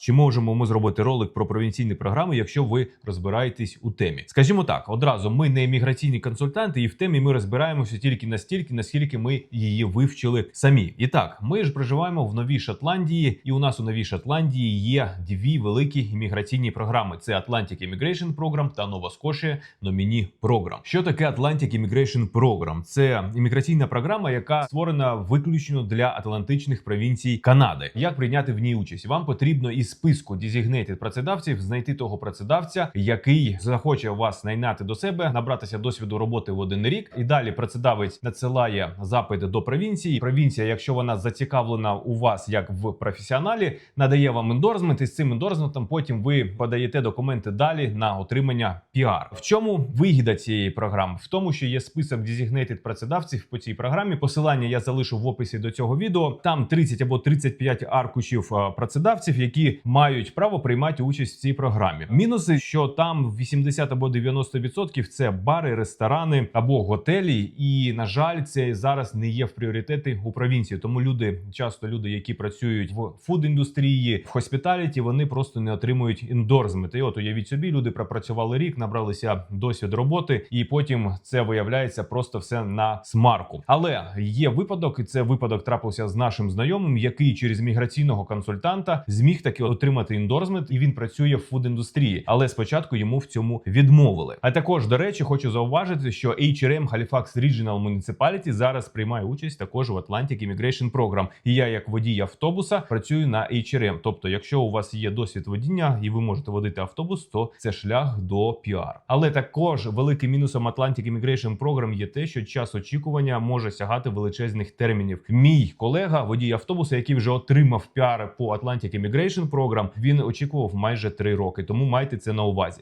Чи можемо ми зробити ролик про провінційні програми, якщо ви розбираєтесь у темі? Скажімо так, одразу ми не імміграційні консультанти, і в темі ми розбираємося тільки настільки, наскільки ми її вивчили самі. І так, ми ж проживаємо в Новій Шотландії, і у нас у Новій Шотландії є дві великі імміграційні програми: це Atlantic Immigration Program та Nova Scotia Nominee Program. Що таке Atlantic Immigration Program? Це імміграційна програма, яка створена виключно для атлантичних провінцій Канади. Як прийняти в ній участь? Вам потрібно із списку designated працедавців знайти того працедавця, який захоче вас найняти до себе, набратися досвіду роботи в один рік. І далі працедавець надсилає запит до провінції. Провінція, якщо вона зацікавлена у вас як в професіоналі, надає вам ендорсмент, і з цим ендорсментом потім ви подаєте документи далі на отримання піар. В чому вигіда цієї програми? В тому, що є список designated працедавців по цій програмі. Посилання я залишу в описі до цього відео. Там 30 або 35 аркушів е, працедавців, які мають право приймати участь в цій програмі. Мінуси, що там 80 або 90% це бари, ресторани або готелі. І на жаль, це зараз не є в пріоритети у провінції. Тому люди, часто люди, які працюють в фуд-індустрії, в хоспіталіті, вони просто не отримують ендорсмент. І от уявіть собі, люди пропрацювали рік, набралися досвід роботи, і потім це виявляється просто все на смарку. Але є випадок, і це випадок трапився з нашим знайомим, який через міграційного консультанта зміг таки отримати ендорсмент, і він працює в фуд-індустрії. Але спочатку йому в цьому відмовили. А також, до речі, хочу зауважити, що HRM Halifax Regional Municipality зараз приймає участь також в Atlantic Immigration Program. І я, як водій автобуса, працюю на HRM. Тобто, якщо у вас є досвід водіння і ви можете водити автобус, то це шлях до піар. Але також великим мінусом Atlantic Immigration Program є те, що час очікування може сягати величезних термінів. Мій колега, водій автобуса, який вже отримав піар по Atlantic Immigration Program, він очікував майже три роки. Тому майте це на увазі.